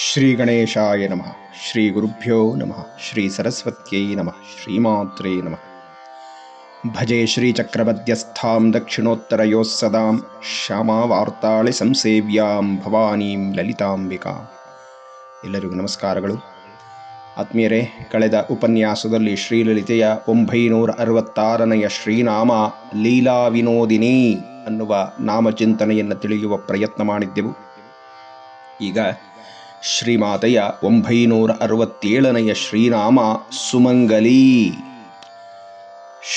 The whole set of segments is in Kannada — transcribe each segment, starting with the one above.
ಶ್ರೀ ಗಣೇಶಾಯ ನಮಃ ಶ್ರೀ ಗುರುಭ್ಯೋ ನಮಃ ಶ್ರೀ ಸರಸ್ವತ್ಯೈ ನಮಃ ಶ್ರೀಮಾತ್ರೇ ನಮಃ ಭಜೆ ಶ್ರೀಚಕ್ರವರ್ತ್ಯಸ್ಥಾಂ ದಕ್ಷಿಣೋತ್ತರಯೋಃ ಸದಾಂ ಶ್ಯಾಮಾವಾರ್ತಾಳಿ ಸಂಸೇವ್ಯಾಂ ಭವಾನೀಂ ಲಲಿತಾಂಬಿಕಾ ಎಲ್ಲರಿಗೂ ನಮಸ್ಕಾರಗಳು. ಆತ್ಮೀಯರೇ, ಕಳೆದ ಉಪನ್ಯಾಸದಲ್ಲಿ ಶ್ರೀಲಲಿತೆಯ ಒಂಬೈನೂರ ಅರವತ್ತಾರನೆಯ ಶ್ರೀನಾಮ ಲೀಲಾ ವಿನೋದಿನಿ ಅನ್ನುವ ನಾಮಚಿಂತನೆಯನ್ನು ತಿಳಿಯುವ ಪ್ರಯತ್ನ ಮಾಡಿದ್ದೆವು. ಈಗ ಶ್ರೀಮಾತೆಯ ಒಂಬೈನೂರ ಅರವತ್ತೇಳನೆಯ ಶ್ರೀನಾಮ ಸುಮಂಗಲಿ.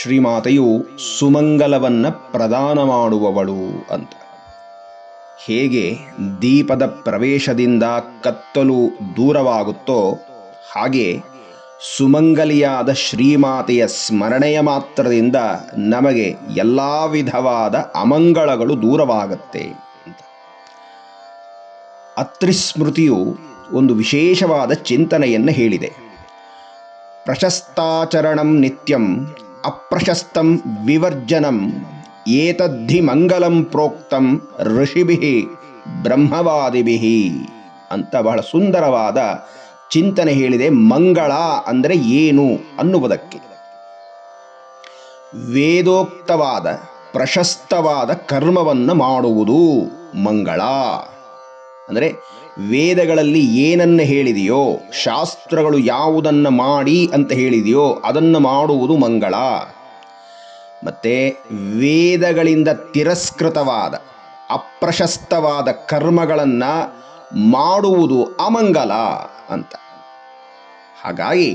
ಶ್ರೀಮಾತೆಯು ಸುಮಂಗಲವನ್ನು ಪ್ರದಾನ ಮಾಡುವವಳು ಅಂತ. ಹೇಗೆ ದೀಪದ ಪ್ರವೇಶದಿಂದ ಕತ್ತಲು ದೂರವಾಗುತ್ತೋ ಹಾಗೆ ಸುಮಂಗಲಿಯಾದ ಶ್ರೀಮಾತೆಯ ಸ್ಮರಣೆಯ ಮಾತ್ರದಿಂದ ನಮಗೆ ಎಲ್ಲ ವಿಧವಾದ ಅಮಂಗಳಗಳು ದೂರವಾಗತ್ತೆ. ಅತ್ರಿಸ್ಮೃತಿಯು ಒಂದು ವಿಶೇಷವಾದ ಚಿಂತನೆಯನ್ನು ಹೇಳಿದೆ. ಪ್ರಶಸ್ತಾಚರಣಂ ನಿತ್ಯಂ, ಅಪ್ರಶಸ್ತಂ ವಿವರ್ಜನಂ, ಏತದ್ಧಿ ಮಂಗಲಂ ಪ್ರೋಕ್ತಂ ಋಷಿಭಿ ಬ್ರಹ್ಮವಾದಿಭಿ ಅಂತ ಬಹಳ ಸುಂದರವಾದ ಚಿಂತನೆ ಹೇಳಿದೆ. ಮಂಗಳ ಅಂದರೆ ಏನು ಅನ್ನುವುದಕ್ಕೆ. ವೇದೋಕ್ತವಾದ ಪ್ರಶಸ್ತವಾದ ಕರ್ಮವನ್ನು ಮಾಡುವುದು ಮಂಗಳ. ಅಂದರೆ ವೇದಗಳಲ್ಲಿ ಏನನ್ನು ಹೇಳಿದೆಯೋ, ಶಾಸ್ತ್ರಗಳು ಯಾವುದನ್ನು ಮಾಡಿ ಅಂತ ಹೇಳಿದೆಯೋ ಅದನ್ನು ಮಾಡುವುದು ಮಂಗಳ. ಮತ್ತೆ ವೇದಗಳಿಂದ ತಿರಸ್ಕೃತವಾದ, ಅಪ್ರಶಸ್ತವಾದ ಕರ್ಮಗಳನ್ನು ಮಾಡುವುದು ಅಮಂಗಲ ಅಂತ. ಹಾಗಾಗಿ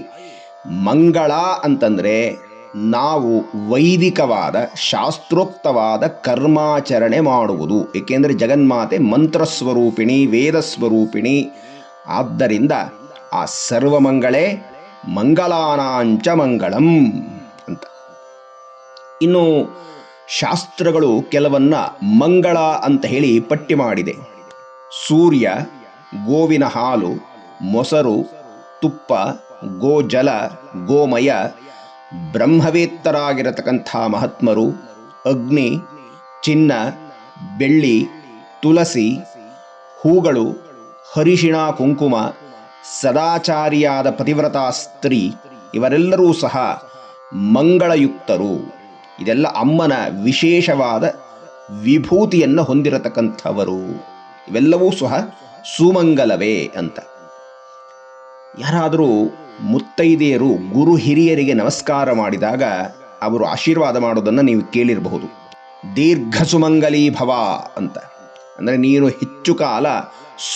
ಮಂಗಳ ಅಂತಂದರೆ ನಾವು ವೈದಿಕವಾದ, ಶಾಸ್ತ್ರೋಕ್ತವಾದ ಕರ್ಮಾಚರಣೆ ಮಾಡುವುದು. ಏಕೆಂದರೆ ಜಗನ್ಮಾತೆ ಮಂತ್ರಸ್ವರೂಪಿಣಿ ವೇದ ಸ್ವರೂಪಿಣಿ ಆದ್ದರಿಂದ ಆ ಸರ್ವಮಂಗಳೇ ಮಂಗಲಾನಾಂಚ ಮಂಗಳಂ ಅಂತ. ಇನ್ನು ಶಾಸ್ತ್ರಗಳು ಕೆಲವನ್ನ ಮಂಗಳ ಅಂತ ಹೇಳಿ ಪಟ್ಟಿ ಮಾಡಿದೆ. ಸೂರ್ಯ, ಗೋವಿನ ಹಾಲು, ಮೊಸರು, ತುಪ್ಪ, ಗೋಜಲ, ಗೋಮಯ ಬ್ರಹ್ಮವೇತ್ತರಾಗಿರತಕ್ಕಂಥ ಮಹಾತ್ಮರು ಅಗ್ನಿ, ಚಿನ್ನ, ಬೆಳ್ಳಿ ತುಳಸಿ ಹೂಗಳು ಹರಿಶಿಣ ಕುಂಕುಮ, ಸದಾಚಾರಿಯಾದ ಪತಿವ್ರತಾ ಸ್ತ್ರೀ ಇವರೆಲ್ಲರೂ ಸಹ ಮಂಗಳಯುಕ್ತರು. ಇದೆಲ್ಲ ಅಮ್ಮನ ವಿಶೇಷವಾದ ವಿಭೂತಿಯನ್ನು ಹೊಂದಿರತಕ್ಕಂಥವರು. ಇವೆಲ್ಲವೂ ಸಹ ಸುಮಂಗಲವೇ ಅಂತ. ಯಾರಾದರೂ ಮುತ್ತೈದೆಯರು ಗುರು ಹಿರಿಯರಿಗೆ ನಮಸ್ಕಾರ ಮಾಡಿದಾಗ ಅವರು ಆಶೀರ್ವಾದ ಮಾಡೋದನ್ನು ನೀವು ಕೇಳಿರಬಹುದು. ದೀರ್ಘ ಸುಮಂಗಲಿ ಭವ ಅಂತ. ಅಂದರೆ ನೀನು ಹೆಚ್ಚು ಕಾಲ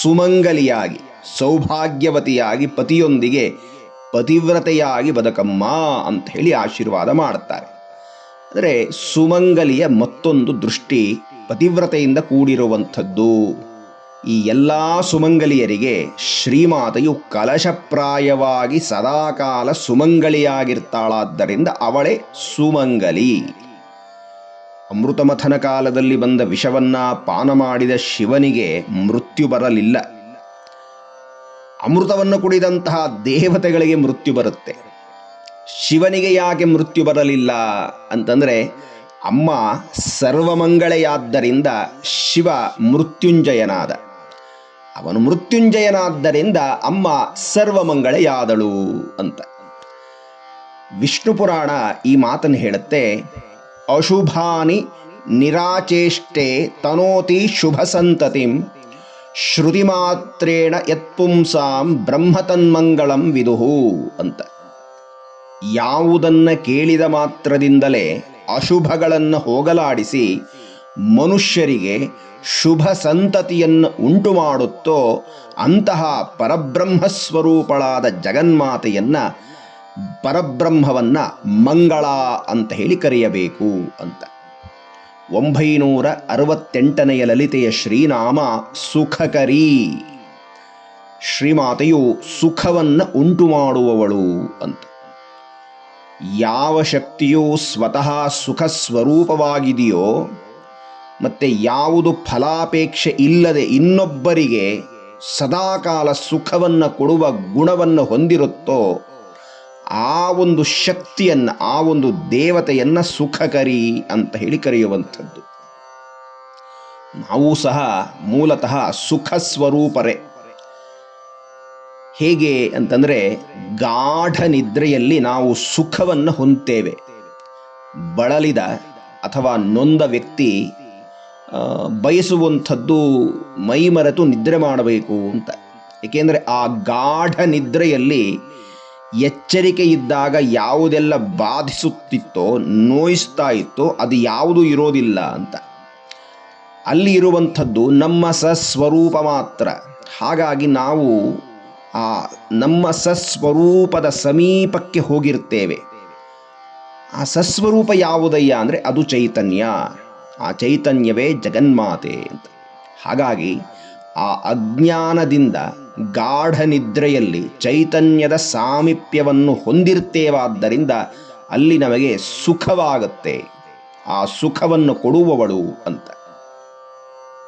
ಸುಮಂಗಲಿಯಾಗಿ, ಸೌಭಾಗ್ಯವತಿಯಾಗಿ ಪತಿಯೊಂದಿಗೆ ಪತಿವ್ರತೆಯಾಗಿ ಬದುಕಮ್ಮ ಅಂತ ಹೇಳಿ ಆಶೀರ್ವಾದ ಮಾಡುತ್ತಾರೆ ಅಂದರೆ ಸುಮಂಗಲಿಯ ಮತ್ತೊಂದು ದೃಷ್ಟಿ ಪತಿವ್ರತೆಯಿಂದ ಕೂಡಿರುವಂಥದ್ದು. ಈ ಎಲ್ಲ ಸುಮಂಗಲಿಯರಿಗೆ ಶ್ರೀಮಾತೆಯು ಕಲಶಪ್ರಾಯವಾಗಿ ಸದಾಕಾಲ ಸುಮಂಗಲಿಯಾಗಿರ್ತಾಳಾದ್ದರಿಂದ ಅವಳೇ ಸುಮಂಗಲಿ. ಅಮೃತಮಥನ ಕಾಲದಲ್ಲಿ ಬಂದ ವಿಷವನ್ನ ಪಾನ ಮಾಡಿದ ಶಿವನಿಗೆ ಮೃತ್ಯು ಬರಲಿಲ್ಲ. ಅಮೃತವನ್ನು ಕುಡಿದಂತಹ ದೇವತೆಗಳಿಗೆ ಮೃತ್ಯು ಬರುತ್ತೆ. ಶಿವನಿಗೆ ಯಾಕೆ ಮೃತ್ಯು ಬರಲಿಲ್ಲ ಅಂತಂದರೆ ಅಮ್ಮ ಸರ್ವಮಂಗಳೆಯಾದ್ದರಿಂದ ಶಿವ ಮೃತ್ಯುಂಜಯನಾದ. ಅವನು ಮೃತ್ಯುಂಜಯನಾದ್ದರಿಂದ ಅಮ್ಮ ಸರ್ವಮಂಗಳೆಯಾದಳು ಅಂತ. ವಿಷ್ಣು ಪುರಾಣ ಈ ಮಾತನ್ನು ಹೇಳುತ್ತೆ, ಅಶುಭಾನಿ ನಿರಾಚೇಷ್ಟೆ ತನೋತಿ ಶುಭ ಸಂತತಿಂ ಶ್ರುತಿ ಮಾತ್ರೇಣ ಯತ್ಪುಂಸಾಂ ಬ್ರಹ್ಮತನ್ಮಂಗಳಂ ವಿದುಹು ಅಂತ. ಯಾವುದನ್ನ ಕೇಳಿದ ಮಾತ್ರದಿಂದಲೇ ಅಶುಭಗಳನ್ನು ಹೋಗಲಾಡಿಸಿ ಮನುಷ್ಯರಿಗೆ ಶುಭ ಸಂತತಿಯನ್ನು ಉಂಟು ಮಾಡುತ್ತೋ ಅಂತಹ ಪರಬ್ರಹ್ಮ ಸ್ವರೂಪಳಾದ ಜಗನ್ಮಾತೆಯನ್ನು ಪರಬ್ರಹ್ಮವನ್ನ ಮಂಗಳ ಅಂತ ಹೇಳಿ ಕರೆಯಬೇಕು ಅಂತ. ಒಂಬೈನೂರ ಅರವತ್ತೆಂಟನೆಯ ಲಲಿತೆಯ ಶ್ರೀನಾಮ ಸುಖಕರಿ. ಶ್ರೀಮಾತೆಯು ಸುಖವನ್ನು ಉಂಟು ಮಾಡುವವಳು ಅಂತ. ಯಾವ ಶಕ್ತಿಯು ಸ್ವತಃ ಸುಖ ಸ್ವರೂಪವಾಗಿದೆಯೋ ಮತ್ತೆ ಯಾವುದು ಫಲಾಪೇಕ್ಷೆ ಇಲ್ಲದೆ ಇನ್ನೊಬ್ಬರಿಗೆ ಸದಾಕಾಲ ಸುಖವನ್ನು ಕೊಡುವ ಗುಣವನ್ನು ಹೊಂದಿರುತ್ತೋ, ಆ ಒಂದು ಶಕ್ತಿಯನ್ನು, ಆ ಒಂದು ದೇವತೆಯನ್ನು ಸುಖಕರಿ ಅಂತ ಹೇಳಿ ಕರೆಯುವಂಥದ್ದು. ನಾವು ಸಹ ಮೂಲತಃ ಸುಖ ಸ್ವರೂಪರೇ ಹೇಗೆ ಅಂತಂದರೆ, ಗಾಢ ನಿದ್ರೆಯಲ್ಲಿ ನಾವು ಸುಖವನ್ನು ಹೊಂದ್ತೇವೆ. ಬಳಲಿದ ಅಥವಾ ನೊಂದ ವ್ಯಕ್ತಿ ಬಯಸುವಂಥದ್ದು ಮೈಮರೆತು ನಿದ್ರೆ ಮಾಡಬೇಕು ಅಂತ. ಏಕೆಂದರೆ ಆ ಗಾಢ ನಿದ್ರೆಯಲ್ಲಿ ಎಚ್ಚರಿಕೆ ಇದ್ದಾಗ ಯಾವುದೆಲ್ಲ ಬಾಧಿಸುತ್ತಿತ್ತೋ, ನೋಯಿಸ್ತಾ ಇತ್ತೋ, ಅದು ಯಾವುದು ಇರೋದಿಲ್ಲ ಅಂತ. ಅಲ್ಲಿ ಇರುವಂಥದ್ದು ನಮ್ಮ ಸಸ್ವರೂಪ ಮಾತ್ರ. ಹಾಗಾಗಿ ನಾವು ಆ ನಮ್ಮ ಸಸ್ವರೂಪದ ಸಮೀಪಕ್ಕೆ ಹೋಗಿರ್ತೇವೆ. ಆ ಸಸ್ವರೂಪ ಯಾವುದಯ್ಯ ಅಂದರೆ ಅದು ಚೈತನ್ಯ. ಆ ಚೈತನ್ಯವೇ ಜಗನ್ಮಾತೆ ಅಂತ. ಹಾಗಾಗಿ ಆ ಅಜ್ಞಾನದಿಂದ ಗಾಢ ನಿದ್ರೆಯಲ್ಲಿ ಚೈತನ್ಯದ ಸಾಮೀಪ್ಯವನ್ನು ಹೊಂದಿರ್ತೇವಾದ್ದರಿಂದ ಅಲ್ಲಿ ನಮಗೆ ಸುಖವಾಗುತ್ತೆ. ಆ ಸುಖವನ್ನು ಕೊಡುವವಳು ಅಂತ.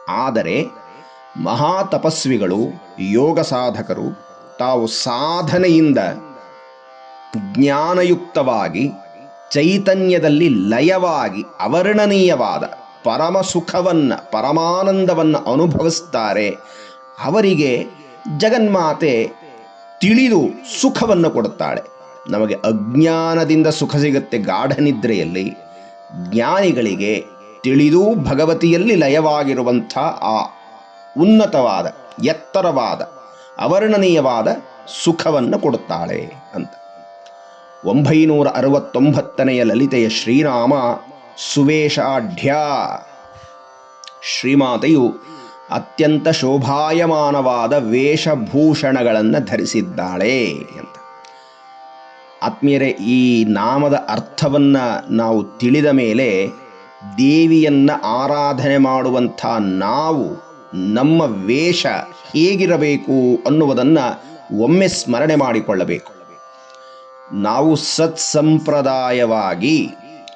ಆದರೆ ಮಹಾ ತಪಸ್ವಿಗಳು ಯೋಗ ಸಾಧಕರು ತಾವು ಸಾಧನೆಯಿಂದ ಜ್ಞಾನಯುಕ್ತವಾಗಿ, ಚೈತನ್ಯದಲ್ಲಿ ಲಯವಾಗಿ, ಅವರ್ಣನೀಯವಾದ ಪರಮ ಸುಖವನ್ನು, ಪರಮಾನಂದವನ್ನು ಅನುಭವಿಸ್ತಾರೆ. ಅವರಿಗೆ ಜಗನ್ಮಾತೆ ತಿಳಿದು ಸುಖವನ್ನು ಕೊಡುತ್ತಾಳೆ. ನಮಗೆ ಅಜ್ಞಾನದಿಂದ ಸುಖ ಸಿಗುತ್ತೆ ಗಾಢ ನಿದ್ರೆಯಲ್ಲಿ. ಜ್ಞಾನಿಗಳಿಗೆ ತಿಳಿದು ಭಗವತಿಯಲ್ಲಿ ಲಯವಾಗಿರುವಂಥ ಆ ಉನ್ನತವಾದ, ಎತ್ತರವಾದ, ಅವರ್ಣನೀಯವಾದ ಸುಖವನ್ನು ಕೊಡುತ್ತಾಳೆ ಅಂತ. ಒಂಬೈನೂರ ಅರವತ್ತೊಂಬತ್ತನೆಯ ಲಲಿತೆಯ ಶ್ರೀರಾಮ ಸುವೇಶಾಢ್ಯ. ಶ್ರೀಮಾತೆಯು ಅತ್ಯಂತ ಶೋಭಾಯಮಾನವಾದ ವೇಷಭೂಷಣಗಳನ್ನು ಧರಿಸಿದ್ದಾಳೆ ಅಂತ. ಆತ್ಮೀಯರೇ, ಈ ನಾಮದ ಅರ್ಥವನ್ನು ನಾವು ತಿಳಿದ ಮೇಲೆ ದೇವಿಯನ್ನು ಆರಾಧನೆ ಮಾಡುವಂಥ ನಾವು ನಮ್ಮ ವೇಷ ಹೇಗಿರಬೇಕು ಅನ್ನುವುದನ್ನು ಒಮ್ಮೆ ಸ್ಮರಣೆ ಮಾಡಿಕೊಳ್ಳಬೇಕು. ನಾವು ಸತ್ಸಂಪ್ರದಾಯವಾಗಿ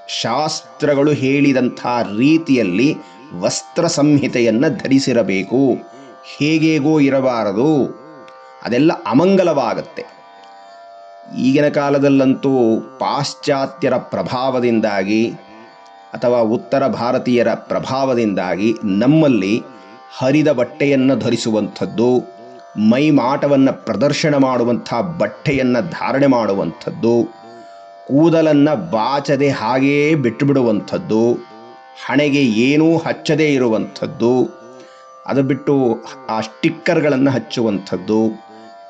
ಶಾಸ್ತ್ರಗಳು ಹೇಳಿದಂಥ ರೀತಿಯಲ್ಲಿ ವಸ್ತ್ರ ಸಂಹಿತೆಯನ್ನು ಧರಿಸಿರಬೇಕು. ಹೇಗೇಗೋ ಇರಬಾರದು. ಅದೆಲ್ಲ ಅಮಂಗಲವಾಗತ್ತೆ. ಈಗಿನ ಕಾಲದಲ್ಲಂತೂ ಪಾಶ್ಚಾತ್ಯರ ಪ್ರಭಾವದಿಂದಾಗಿ ಅಥವಾ ಉತ್ತರ ಭಾರತೀಯರ ಪ್ರಭಾವದಿಂದಾಗಿ ನಮ್ಮಲ್ಲಿ ಹರಿದ ಬಟ್ಟೆಯನ್ನು ಧರಿಸುವಂಥದ್ದು, ಮೈಮಾಟವನ್ನು ಪ್ರದರ್ಶನ ಮಾಡುವಂಥ ಬಟ್ಟೆಯನ್ನು ಧಾರಣೆ ಮಾಡುವಂಥದ್ದು ಕೂದಲನ್ನು ಬಾಚದೆ ಹಾಗೆಯೇ ಬಿಟ್ಟುಬಿಡುವಂಥದ್ದು, ಹಣೆಗೆ ಏನೂ ಹಚ್ಚದೇ ಇರುವಂಥದ್ದು, ಅದು ಬಿಟ್ಟು ಆ ಸ್ಟಿಕ್ಕರ್ಗಳನ್ನು ಹಚ್ಚುವಂಥದ್ದು,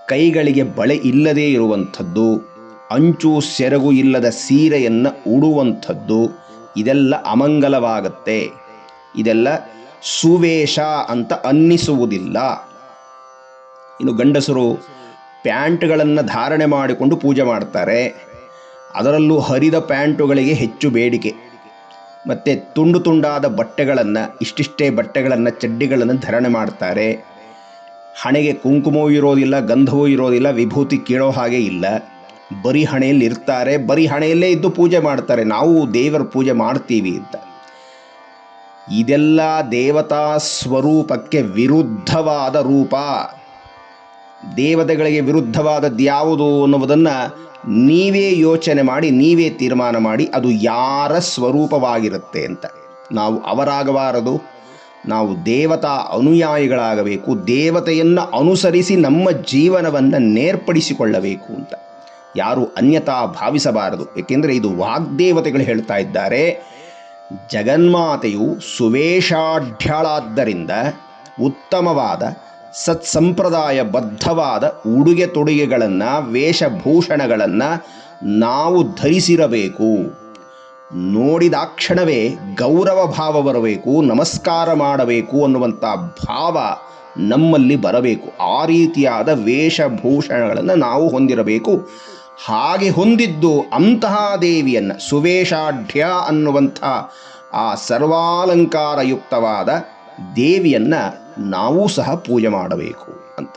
ಕೈಗಳಿಗೆ ಬಳೆ ಇಲ್ಲದೇ ಇರುವಂಥದ್ದು, ಅಂಚು ಸೆರಗು ಇಲ್ಲದ ಸೀರೆಯನ್ನು ಉಡುವಂಥದ್ದು, ಇದೆಲ್ಲ ಅಮಂಗಲವಾಗತ್ತೆ. ಇದೆಲ್ಲ ಸುವೇಶ ಅಂತ ಅನ್ನಿಸುವುದಿಲ್ಲ. ಇನ್ನು ಗಂಡಸರು ಪ್ಯಾಂಟ್ಗಳನ್ನು ಧಾರಣೆ ಮಾಡಿಕೊಂಡು ಪೂಜೆ ಮಾಡ್ತಾರೆ. ಅದರಲ್ಲೂ ಹರಿದ ಪ್ಯಾಂಟುಗಳಿಗೆ ಹೆಚ್ಚು ಬೇಡಿಕೆ. ಮತ್ತು ತುಂಡು ತುಂಡಾದ ಬಟ್ಟೆಗಳನ್ನು, ಇಷ್ಟಿಷ್ಟೇ ಬಟ್ಟೆಗಳನ್ನು, ಚಡ್ಡಿಗಳನ್ನು ಧರಣೆ ಮಾಡ್ತಾರೆ. ಹಣೆಗೆ ಕುಂಕುಮವೂ ಇರೋದಿಲ್ಲ, ಗಂಧವೂ ಇರೋದಿಲ್ಲ, ವಿಭೂತಿ ಕೀಳೋ ಹಾಗೆ ಇಲ್ಲ. ಬರೀ ಹಣೆಯಲ್ಲಿ ಇರ್ತಾರೆ, ಬರೀ ಹಣೆಯಲ್ಲೇ ಇದ್ದು ಪೂಜೆ ಮಾಡ್ತಾರೆ. ನಾವು ದೇವರ ಪೂಜೆ ಮಾಡ್ತೀವಿ ಅಂತ. ಇದೆಲ್ಲ ದೇವತಾ ಸ್ವರೂಪಕ್ಕೆ ವಿರುದ್ಧವಾದ ರೂಪ. ದೇವತೆಗಳಿಗೆ ವಿರುದ್ಧವಾದದ್ದು ಯಾವುದು ಅನ್ನುವುದನ್ನು ನೀವೇ ಯೋಚನೆ ಮಾಡಿ, ನೀವೇ ತೀರ್ಮಾನ ಮಾಡಿ ಅದು ಯಾರ ಸ್ವರೂಪವಾಗಿರುತ್ತೆ ಅಂತ. ನಾವು ಅವರಾಗಬಾರದು. ನಾವು ದೇವತಾ ಅನುಯಾಯಿಗಳಾಗಬೇಕು. ದೇವತೆಯನ್ನು ಅನುಸರಿಸಿ ನಮ್ಮ ಜೀವನವನ್ನು ನೇರ್ಪಡಿಸಿಕೊಳ್ಳಬೇಕು ಅಂತ. ಯಾರು ಅನ್ಯತಾ ಭಾವಿಸಬಾರದು. ಏಕೆಂದರೆ ಇದು ವಾಗ್ದೇವತೆಗಳು ಹೇಳ್ತಾ ಇದ್ದಾರೆ. ಜಗನ್ಮಾತೆಯು ಸುವೇಶಾಢ್ಯಳಾದ್ದರಿಂದ ಉತ್ತಮವಾದ ಸತ್ಸಂಪ್ರದಾಯಬದ್ಧವಾದ ಉಡುಗೆ ತೊಡುಗೆಗಳನ್ನು, ವೇಷಭೂಷಣಗಳನ್ನು ನಾವು ಧರಿಸಿರಬೇಕು. ನೋಡಿದಾಕ್ಷಣವೇ ಗೌರವ ಭಾವ ಬರಬೇಕು, ನಮಸ್ಕಾರ ಮಾಡಬೇಕು ಅನ್ನುವಂಥ ಭಾವ ನಮ್ಮಲ್ಲಿ ಬರಬೇಕು. ಆ ರೀತಿಯಾದ ವೇಷಭೂಷಣಗಳನ್ನು ನಾವು ಹೊಂದಿರಬೇಕು. ಹಾಗೆ ಹೊಂದಿದ್ದು ಅಂತಹ ದೇವಿಯನ್ನು ಸುವೇಷಾಢ್ಯ ಅನ್ನುವಂಥ ಆ ಸರ್ವಾಲಂಕಾರಯುಕ್ತವಾದ ದೇವಿಯನ್ನು ನಾವೂ ಸಹ ಪೂಜೆ ಮಾಡಬೇಕು ಅಂತ.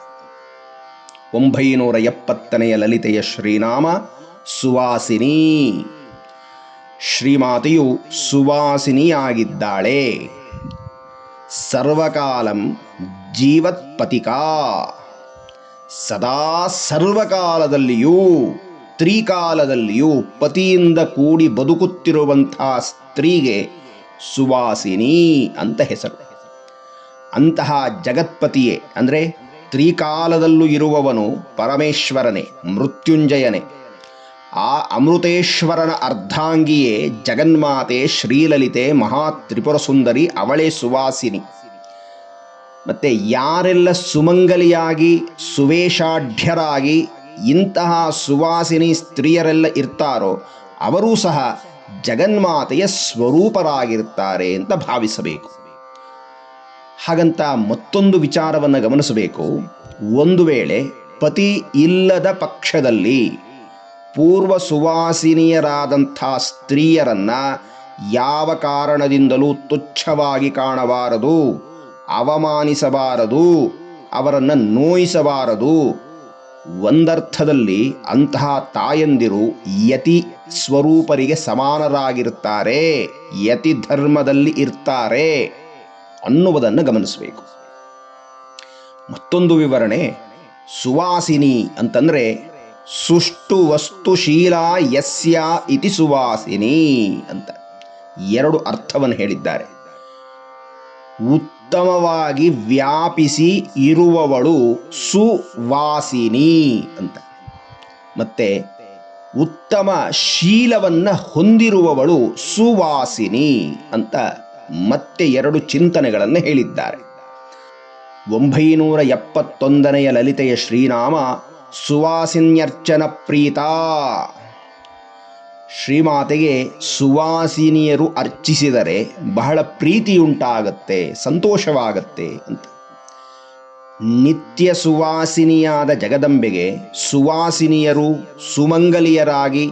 ಒಂಬೈನೂರ ಎಪ್ಪತ್ತನೆಯ ಲಲಿತೆಯ ಶ್ರೀನಾಮ ಸುವಾಸಿನಿ. ಶ್ರೀಮಾತೆಯು ಸುವಾಸಿನಿಯಾಗಿದ್ದಾಳೆ. ಸರ್ವಕಾಲಂ ಜೀವತ್ಪತಿಕಾ. ಸದಾ ಸರ್ವಕಾಲದಲ್ಲಿಯೂ, ತ್ರಿಕಾಲದಲ್ಲಿಯೂ ಪತಿಯಿಂದ ಕೂಡಿ ಬದುಕುತ್ತಿರುವಂಥ ಸ್ತ್ರೀಗೆ ಸುವಾಸಿನಿ ಅಂತ ಹೆಸರು. ಅಂತಹ ಜಗತ್ಪತಿಯೇ, ಅಂದರೆ ತ್ರಿಕಾಲದಲ್ಲೂ ಇರುವವನು ಪರಮೇಶ್ವರನೇ, ಮೃತ್ಯುಂಜಯನೇ. ಆ ಅಮೃತೇಶ್ವರನ ಅರ್ಧಾಂಗಿಯೇ ಜಗನ್ಮಾತೆ ಶ್ರೀಲಲಿತೆ ಮಹಾ ತ್ರಿಪುರ ಸುಂದರಿ ಅವಳೇ ಸುವಾಸಿನಿ. ಮತ್ತೆ ಯಾರೆಲ್ಲ ಸುಮಂಗಲಿಯಾಗಿ, ಸುವೇಷಾಢ್ಯರಾಗಿ ಇಂತಹ ಸುವಾಸಿನಿ ಸ್ತ್ರೀಯರೆಲ್ಲ ಇರ್ತಾರೋ, ಅವರೂ ಸಹ ಜಗನ್ಮಾತೆಯ ಸ್ವರೂಪರಾಗಿರ್ತಾರೆ ಅಂತ ಭಾವಿಸಬೇಕು. ಹಾಗಂತ ಮತ್ತೊಂದು ವಿಚಾರವನ್ನು ಗಮನಿಸಬೇಕು. ಒಂದು ವೇಳೆ ಪತಿ ಇಲ್ಲದ ಪಕ್ಷದಲ್ಲಿ ಪೂರ್ವ ಸುವಾಸಿನಿಯರಾದಂಥ ಸ್ತ್ರೀಯರನ್ನು ಯಾವ ಕಾರಣದಿಂದಲೂ ತುಚ್ಛವಾಗಿ ಕಾಣಬಾರದು, ಅವಮಾನಿಸಬಾರದು, ಅವರನ್ನು ನೋಯಿಸಬಾರದು. ಒಂದರ್ಥದಲ್ಲಿ ಅಂತಹ ತಾಯಂದಿರು ಯತಿ ಸ್ವರೂಪರಿಗೆ ಸಮಾನರಾಗಿರುತ್ತಾರೆ, ಯತಿ ಧರ್ಮದಲ್ಲಿ ಇರ್ತಾರೆ. ಅನ್ನುವುದನ್ನು ಗಮನಿಸಬೇಕು. ಮತ್ತೊಂದು ವಿವರಣೆ, ಸುವಾಸಿನಿ ಅಂತಂದ್ರೆ ಸುಷ್ಟು ವಸ್ತುಶೀಲ ಯಸ್ಯ ಇತಿ ಸುವಾಸಿನಿ ಅಂತ ಎರಡು ಅರ್ಥವನ್ನು ಹೇಳಿದ್ದಾರೆ. ಉತ್ತಮವಾಗಿ ವ್ಯಾಪಿಸಿ ಇರುವವಳು ಸುವಾಸಿನಿ ಅಂತ. ಮತ್ತೆ ಉತ್ತಮ ಶೀಲವನ್ನ ಹೊಂದಿರುವವಳು ಸುವಾಸಿನಿ ಅಂತ ಮತ್ತೆ ಎರಡು ಚಿಂತನೆಗಳನ್ನು ಹೇಳಿದ್ದಾರೆ. ಒಂಬೈನೂರ ಎಪ್ಪತ್ತೊಂದನೆಯ ಲಲಿತೆಯ ಶ್ರೀನಾಮ ಸುವಾಸಿನ್ಯರ್ಚನ ಪ್ರೀತ. ಶ್ರೀಮಾತೆಗೆ ಸುವಾಸಿನಿಯರು ಅರ್ಚಿಸಿದರೆ ಬಹಳ ಪ್ರೀತಿಯುಂಟಾಗತ್ತೆ, ಸಂತೋಷವಾಗತ್ತೆ ಅಂತ. ನಿತ್ಯ ಸುವಾಸಿನಿಯಾದ ಜಗದಂಬೆಗೆ ಸುವಾಸಿನಿಯರು ಸುಮಂಗಲಿಯರಾಗಿ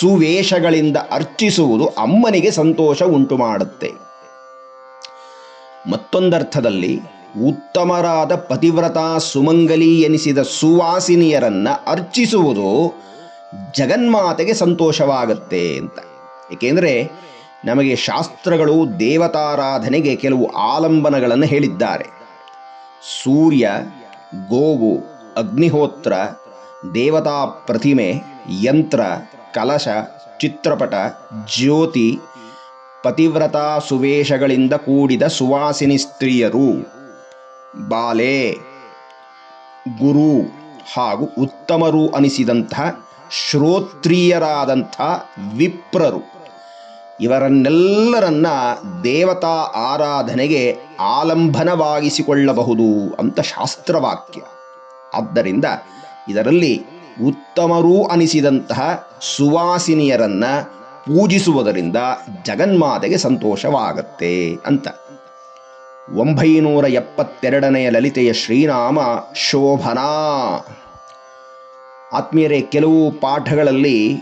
ಸುವೇಷಗಳಿಂದ ಅರ್ಚಿಸುವುದು ಅಮ್ಮನಿಗೆ ಸಂತೋಷ ಉಂಟು ಮಾಡುತ್ತೆ ಮತ್ತೊಂದರ್ಥದಲ್ಲಿ, ಉತ್ತಮರಾದ ಪತಿವ್ರತಾ ಸುಮಂಗಲಿ ಎನಿಸಿದ ಸುವಾಸಿನಿಯರನ್ನ ಅರ್ಚಿಸುವುದು ಜಗನ್ಮಾತೆಗೆ ಸಂತೋಷವಾಗುತ್ತೆ ಅಂತ. ಏಕೆಂದರೆ, ನಮಗೆ ಶಾಸ್ತ್ರಗಳು ದೇವತಾರಾಧನೆಗೆ ಕೆಲವು ಆಲಂಬನಗಳನ್ನು ಹೇಳಿದ್ದಾರೆ. ಸೂರ್ಯ, ಗೋವು, ಅಗ್ನಿಹೋತ್ರ, ದೇವತಾ ಪ್ರತಿಮೆ, ಯಂತ್ರ, ಕಲಶ, ಚಿತ್ರಪಟ, ಜ್ಯೋತಿ ಪತಿವ್ರತಾ ಸುವೇಷಗಳಿಂದ ಕೂಡಿದ ಸುವಾಸಿನಿ ಸ್ತ್ರೀಯರು. ಬಾಲೆ, ಗುರು ಹಾಗೂ ಉತ್ತಮರು ಅನಿಸಿದಂಥ ಶ್ರೋತ್ರಿಯರಾದಂಥ ವಿಪ್ರರು. ಇವರನ್ನೆಲ್ಲರನ್ನ ದೇವತಾ ಆರಾಧನೆಗೆ ಆಲಂಬನವಾಗಿಸಿಕೊಳ್ಳಬಹುದು ಅಂತ ಶಾಸ್ತ್ರವಾಕ್ಯ. ಆದ್ದರಿಂದ ಇದರಲ್ಲಿ ಉತ್ತಮರೂ ಅನಿಸಿದಂತಹ ಸುವಾಸಿನಿಯರನ್ನ ಪೂಜಿಸುವುದರಿಂದ ಜಗನ್ಮಾತೆಗೆ ಸಂತೋಷವಾಗತ್ತೆ ಅಂತ. ಒಂಬೈನೂರ ಎಪ್ಪತ್ತೆರಡನೆಯ ಲಲಿತೆಯ ಶ್ರೀನಾಮ ಶೋಭನಾ. ಆತ್ಮೀಯರೇ, ಕೆಲವು ಪಾಠಗಳಲ್ಲಿ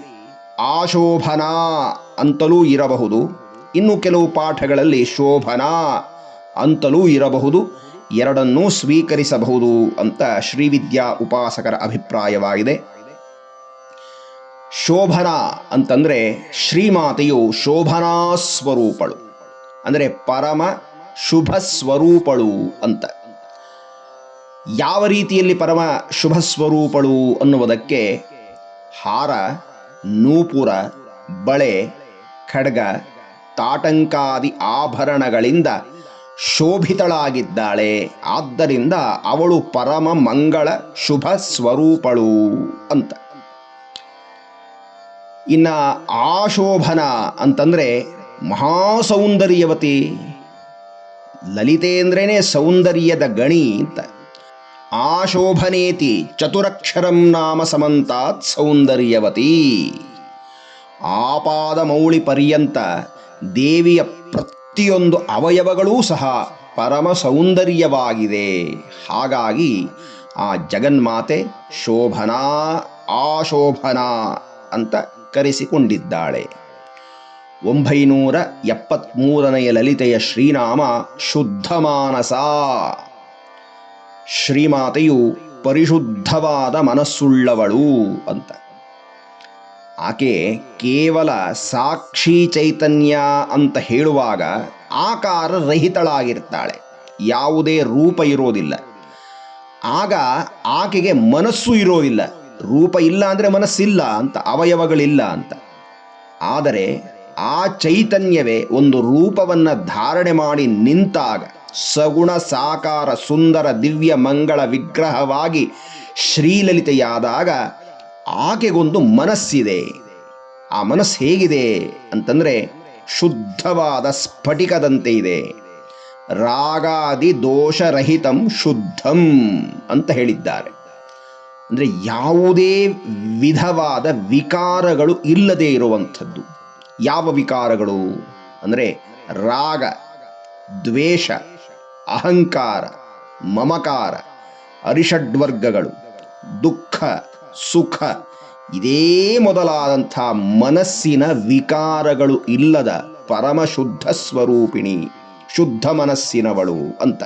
ಆಶೋಭನಾ ಅಂತಲೂ ಇರಬಹುದು. ಇನ್ನು ಕೆಲವು ಪಾಠಗಳಲ್ಲಿ ಶೋಭನಾ ಅಂತಲೂ ಇರಬಹುದು. ಎರಡನ್ನೂ ಸ್ವೀಕರಿಸಬಹುದು ಅಂತ ಶ್ರೀವಿದ್ಯಾ ಉಪಾಸಕರ ಅಭಿಪ್ರಾಯವಾಗಿದೆ. ಶೋಭನಾ ಅಂತಂದರೆ ಶ್ರೀಮಾತೆಯು ಶೋಭನಾ ಸ್ವರೂಪಳು. ಅಂದರೆ ಪರಮ ಶುಭ ಸ್ವರೂಪಳು ಅಂತ. ಯಾವ ರೀತಿಯಲ್ಲಿ ಪರಮ ಶುಭ ಸ್ವರೂಪಳು ಅನ್ನುವುದಕ್ಕೆ ಹಾರ, ನೂಪುರ, ಬಳೆ, ಖಡ್ಗ, ತಾಟಂಕಾದಿ ಆಭರಣಗಳಿಂದ ಶೋಭಿತಳಾಗಿದ್ದಾಳೆ. ಆದ್ದರಿಂದ ಅವಳು ಪರಮ ಮಂಗಳ ಶುಭ ಸ್ವರೂಪಳು ಅಂತ. ಇನ್ನ ಆಶೋಭನ ಅಂತಂದರೆ ಮಹಾಸೌಂದರ್ಯವತಿ. ಲಲಿತೆ ಅಂದ್ರೇ ಸೌಂದರ್ಯದ ಗಣಿ ಅಂತ. ಆಶೋಭನೇತಿ ಚತುರಕ್ಷರಂ ನಾಮ ಸಮಂತಾತ್ ಸೌಂದರ್ಯವತಿ. ಆಪಾದ ಮೌಳಿ ಪರ್ಯಂತ ದೇವಿಯ ಪ್ರತಿಯೊಂದು ಅವಯವಗಳೂ ಸಹ ಪರಮ ಸೌಂದರ್ಯವಾಗಿದೆ. ಹಾಗಾಗಿ ಆ ಜಗನ್ಮಾತೆ ಶೋಭನಾ ಆಶೋಭನಾ ಅಂತ ಕರೆಸಿಕೊಂಡಿದ್ದಾಳೆ. ಒಂಬೈನೂರ ಎಪ್ಪತ್ಮೂರನೆಯ ಲಲಿತೆಯ ಶ್ರೀನಾಮ ಶುದ್ಧ ಮಾನಸ. ಶ್ರೀಮಾತೆಯು ಪರಿಶುದ್ಧವಾದ ಮನಸ್ಸುಳ್ಳವಳು ಅಂತ. ಆಕೆ ಕೇವಲ ಸಾಕ್ಷಿ ಚೈತನ್ಯ ಅಂತ ಹೇಳುವಾಗ ಆಕಾರ ರಹಿತಳಾಗಿರ್ತಾಳೆ. ಯಾವುದೇ ರೂಪ ಇರೋದಿಲ್ಲ. ಆಗ ಆಕೆಗೆ ಮನಸ್ಸು ಇರೋದಿಲ್ಲ. ರೂಪ ಇಲ್ಲ ಅಂದರೆ ಮನಸ್ಸಿಲ್ಲ ಅಂತ, ಅವಯವಗಳಿಲ್ಲ ಅಂತ. ಆದರೆ ಆ ಚೈತನ್ಯವೇ ಒಂದು ರೂಪವನ್ನು ಧಾರಣೆ ಮಾಡಿ ನಿಂತಾಗ ಸಗುಣ, ಸಾಕಾರ, ಸುಂದರ, ದಿವ್ಯ, ಮಂಗಳ ವಿಗ್ರಹವಾಗಿ ಶ್ರೀಲಲಿತೆಯಾದಾಗ ಆಕೆಗೊಂದು ಮನಸ್ಸಿದೆ. ಆ ಮನಸ್ಸು ಹೇಗಿದೆ ಅಂತಂದರೆ ಶುದ್ಧವಾದ ಸ್ಫಟಿಕದಂತೆ ಇದೆ. ರಾಗಾದಿ ದೋಷರಹಿತಂ ಶುದ್ಧಂ ಅಂತ ಹೇಳಿದ್ದಾರೆ. ಅಂದರೆ ಯಾವುದೇ ವಿಧವಾದ ವಿಕಾರಗಳು ಇಲ್ಲದೆ ಇರುವಂಥದ್ದು. ಯಾವ ವಿಕಾರಗಳು? ಅಂದರೆ ರಾಗ, ದ್ವೇಷ, ಅಹಂಕಾರ, ಮಮಕಾರ, ಅರಿಷಡ್ವರ್ಗಗಳು, ದುಃಖ, ಸುಖ, ಇದೇ ಮೊದಲಾದಂಥ ಮನಸ್ಸಿನ ವಿಕಾರಗಳು ಇಲ್ಲದ ಪರಮಶುದ್ಧ ಸ್ವರೂಪಿಣಿ, ಶುದ್ಧ ಮನಸ್ಸಿನವಳು ಅಂತ.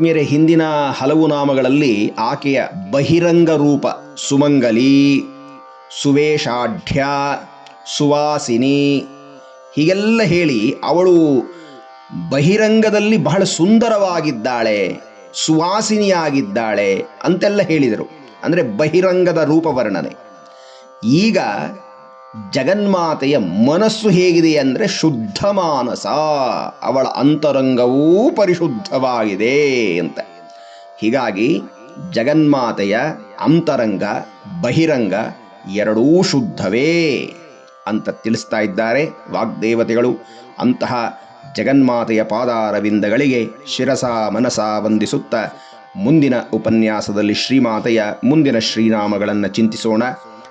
ಆತ್ಮೀಯರೇ, ಹಿಂದಿನ ಹಲವು ನಾಮಗಳಲ್ಲಿ ಆಕೆಯ ಬಹಿರಂಗ ರೂಪ, ಸುಮಂಗಲಿ, ಸುವೇಶಾಢ್ಯ, ಸುವಾಸಿನಿ, ಹೀಗೆಲ್ಲ ಹೇಳಿ ಅವಳು ಬಹಿರಂಗದಲ್ಲಿ ಬಹಳ ಸುಂದರವಾಗಿದ್ದಾಳೆ, ಸುವಾಸಿನಿಯಾಗಿದ್ದಾಳೆ ಅಂತೆಲ್ಲ ಹೇಳಿದರು. ಅಂದರೆ ಬಹಿರಂಗದ ರೂಪವರ್ಣನೆ ಈಗ ಜಗನ್ಮಾತೆಯ ಮನಸ್ಸು ಹೇಗಿದೆ ಅಂದರೆ ಶುದ್ಧ ಮಾನಸ. ಅವಳ ಅಂತರಂಗವೂ ಪರಿಶುದ್ಧವಾಗಿದೆ ಅಂತ. ಹೀಗಾಗಿ ಜಗನ್ಮಾತೆಯ ಅಂತರಂಗ, ಬಹಿರಂಗ ಎರಡೂ ಶುದ್ಧವೇ ಅಂತ ತಿಳಿಸ್ತಾ ಇದ್ದಾರೆ ವಾಗ್ದೇವತೆಗಳು. ಅಂತಹ ಜಗನ್ಮಾತೆಯ ಪಾದಾರವಿಂದಗಳಿಗೆ ಶಿರಸ ಮನಸ ವಂದಿಸುತ್ತ ಮುಂದಿನ ಉಪನ್ಯಾಸದಲ್ಲಿ ಶ್ರೀಮಾತೆಯ ಮುಂದಿನ ಶ್ರೀನಾಮಗಳನ್ನು ಚಿಂತಿಸೋಣ.